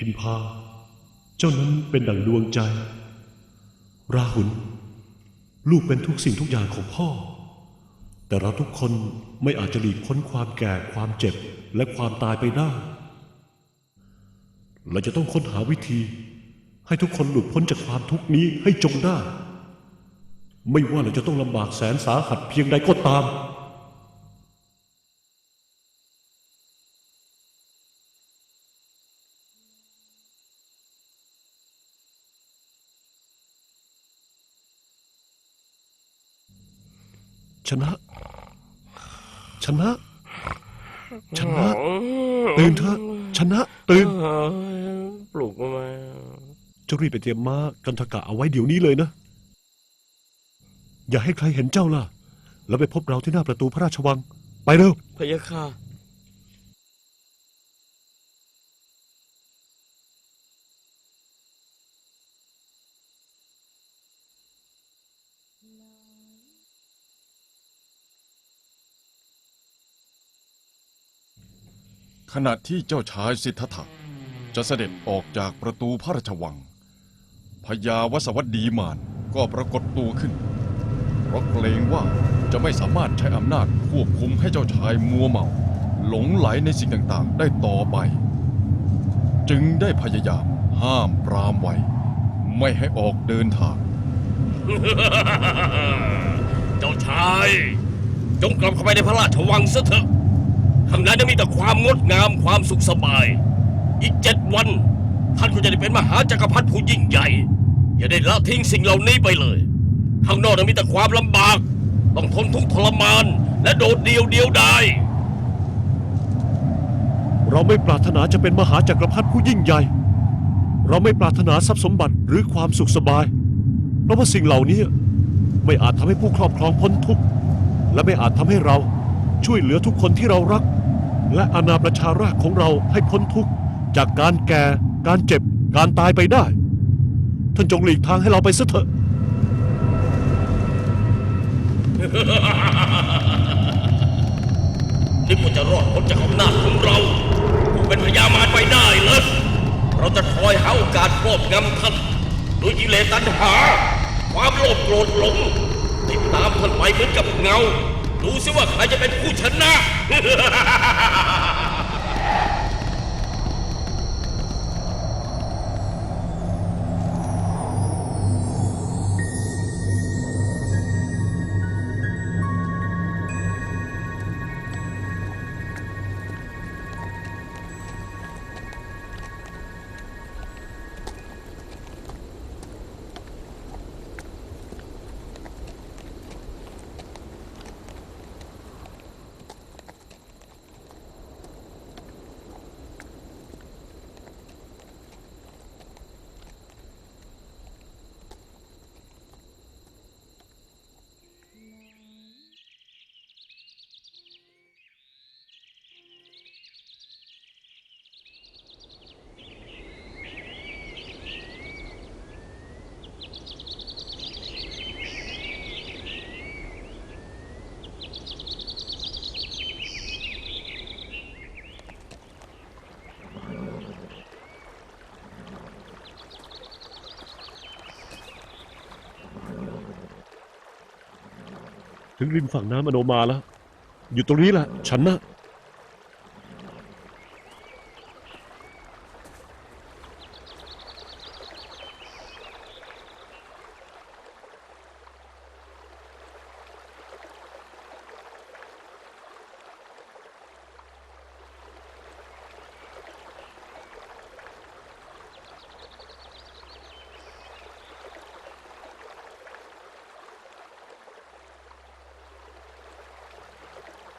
พิมพา เจ้านั้นเป็นดั่งดวงใจ ราหุล ลูกเป็นทุกสิ่งทุกอย่างของพ่อ แต่เราทุกคนไม่อาจจะหลีกพ้นความแก่ความเจ็บและความตายไปได้เราจะต้องค้นหาวิธี ให้ทุกคนหลุดพ้นจากความทุกข์นี้ให้จงได้ ไม่ว่าเราจะต้องลำบากแสนสาหัสเพียงใดก็ตาม ชนะ ชนะ ชนะ ตื่นเถอะ ชนะ ตื่นเอ้ยปลุกมาเจ้ารีบไปเตรียมม้ากันทกะเอาไว้เดี๋ยวนี้เลยนะ อย่าให้ใครเห็นเจ้าล่ะ แล้วไปพบเราที่หน้าประตูพระราชวัง ไปเร็วพะยะค่ะ ขณะที่เจ้าชายสิทธัตถะจะเสด็จออกจากประตูพระราชวังพญาวสวัสดีมานก็ปรากฏตัวขึ้น เพราะเกรงว่าจะไม่สามารถใช้อำนาจควบคุมให้เจ้าชายมัวเมา หลงไหลในสิ่งต่างๆ ได้ต่อไป จึงได้พยายามห้ามปรามไว้ ไม่ให้ออกเดินทาง เจ้าชาย จงกลับเข้าไปในพระราชวังซะเถอะ ข้างในจะมีแต่ความงดงามความสุขสบาย อีกเจ็ดวัน ท่านก็จะได้เป็นมหาจักรพรรดิผู้ยิ่งใหญ่ อย่าได้ละทิ้งสิ่งเหล่านี้ไปเลยข้างนอกจะมีแต่ความลำบาก ต้องทนทุกข์ทรมาน และโดดเดี่ยวเดียวดายเราไม่ปรารถนาจะเป็นมหาจักรพรรดิผู้ยิ่งใหญ่ เราไม่ปรารถนาทรัพย์สมบัติหรือความสุขสบาย เพราะว่าสิ่งเหล่านี้ไม่อาจทำให้ผู้ครอบครองพ้นทุกข์และไม่อาจทำให้เราช่วยเหลือทุกคนที่เรารัก และอาณาประชาราษฎร์ของเราให้พ้นทุกข์จากการแก่ การเจ็บ การตายไปได้ ท่านจงหลีกทางให้เราไปซะเถอะ นึกว่าจะรอดพ้นจากอำนาจของเราผู้เป็นพญามารไปได้เลยเราจะคอยหาโอกาสครอบงำท่านโดยกิเลสตัณหา ความโลภโกรธหลงติดตามท่านไปเหมือนกับเงา ดูสิว่าใครจะเป็นผู้ชนะ Ha ha ha ha ha ha! ถึงริมฝั่งน้ำอโนมาแล้ว อยู่ตรงนี้แหละ ฉันนะ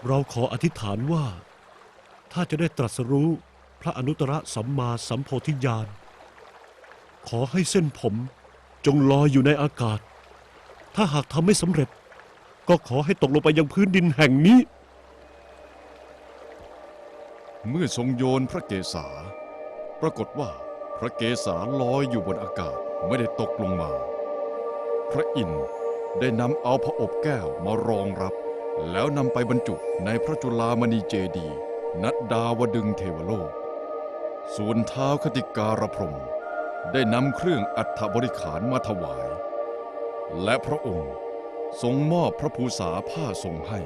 เราขออธิษฐานว่า ถ้าจะได้ตรัสรู้พระอนุตตรสัมมาสัมโพธิญาณ ขอให้เส้นผมจงลอยอยู่ในอากาศ ถ้าหากทำไม่สำเร็จ ก็ขอให้ตกลงไปยังพื้นดินแห่งนี้ เมื่อทรงโยนพระเกศา ปรากฏว่าพระเกศาลอยอยู่บนอากาศไม่ได้ตกลงมา พระอินทร์ได้นำเอาพระอบแก้วมารองรับ แล้วนำไปบรรจุในพระจุลามณีเจดี นัดดาวดึงเทวโลก ส่วนเท้าวคติการพรมได้นำเครื่องอัฐบริขารมาถวาย และพระองค์ทรงมอบพระภูษาผ้าทรงให้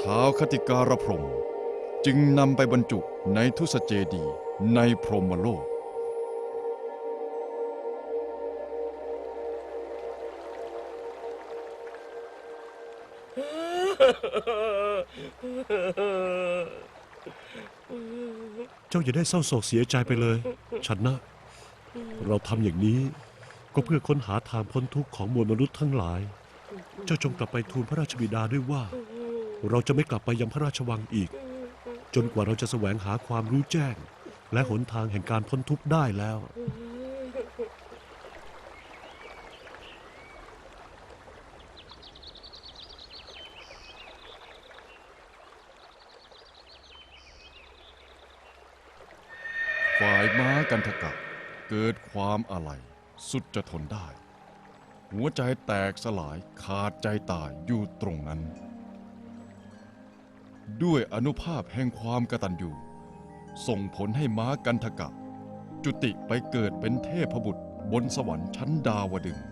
ท้าวคติการพรมจึงนำไปบรรจุในทุสเจดีในพรหมโลก เจ้าอย่าได้เศร้าโศกเสียใจไปเลย ฉันนะ เราทำอย่างนี้ก็เพื่อค้นหาทางพ้นทุกข์ของมวลมนุษย์ทั้งหลาย เจ้าจงกลับไปทูลพระราชบิดาด้วยว่า เราจะไม่กลับไปยังพระราชวังอีก จนกว่าเราจะแสวงหาความรู้แจ้ง และหนทางแห่งการพ้นทุกข์ได้แล้ว ฝ่ายม้ากันทกะเกิดความอะไร สุดจะทนได้ หัวใจแตกสลายขาดใจตายอยู่ตรงนั้น ด้วยอนุภาพแห่งความกตัญญูส่งผลให้ม้ากันทกะ จุติไปเกิดเป็นเทพบุตรบนสวรรค์ชั้นดาวดึง์